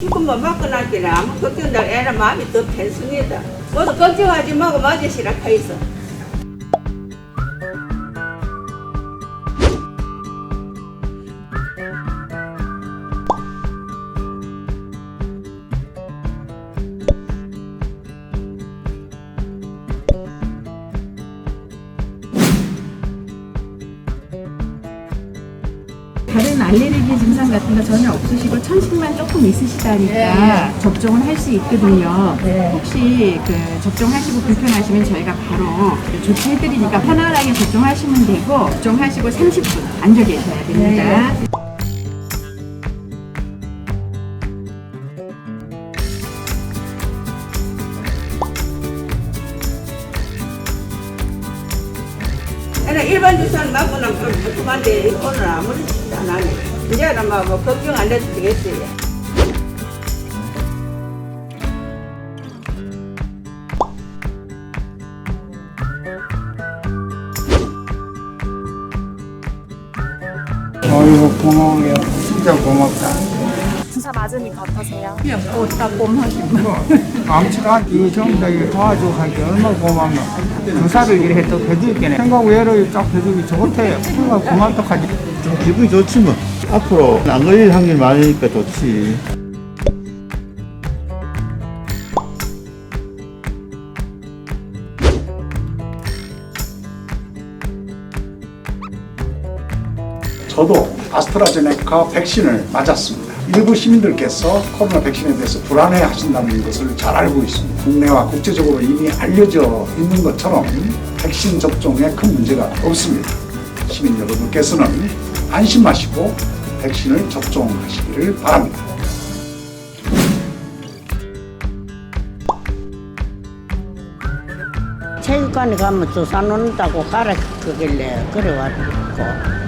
지금만 맞고 나기는 아무 걱정도 애라 마음이 더 편승이다. 모두 걱정하지 말고 맞으시라 하이소. 다른 알레르기 증상 같은 거 전혀 없으시고 천식만 조금 있으시다니까 접종을 할 수 있거든요. 혹시 그 접종하시고 불편하시면 저희가 바로 조치해드리니까 편안하게 접종하시면 되고 접종하시고 30분 앉아 계셔야 됩니다. 애는 일반 주사는 맞고 나면 그만데 오늘 안 하네. 이제는 뭐, 뭐 걱정 안 해도 되겠어요. 아이고 고마워요. 진짜 고맙다. 주사 맞으니까 어떠세요? 꽃다 뭐, 암치가 다 이거 도와주고 하니까 얼마나 고맙노. 주사를 이렇게 또 해줄게네. 생각 외로 쫙 해주기 좋대. 정말 고맙다 하지. 좀 기분이 좋지 뭐. 앞으로 안 걸릴 확률이 많으니까 좋지. 저도 아스트라제네카 백신을 맞았습니다. 일부 시민들께서 코로나 백신에 대해서 불안해 하신다는 것을 잘 알고 있습니다. 국내와 국제적으로 이미 알려져 있는 것처럼 백신 접종에 큰 문제가 없습니다. 시민 여러분께서는 안심하시고 백신을 접종하시기를 바랍니다. 체육관에 가면 주사 놓는다고 가르치길래 그래가지고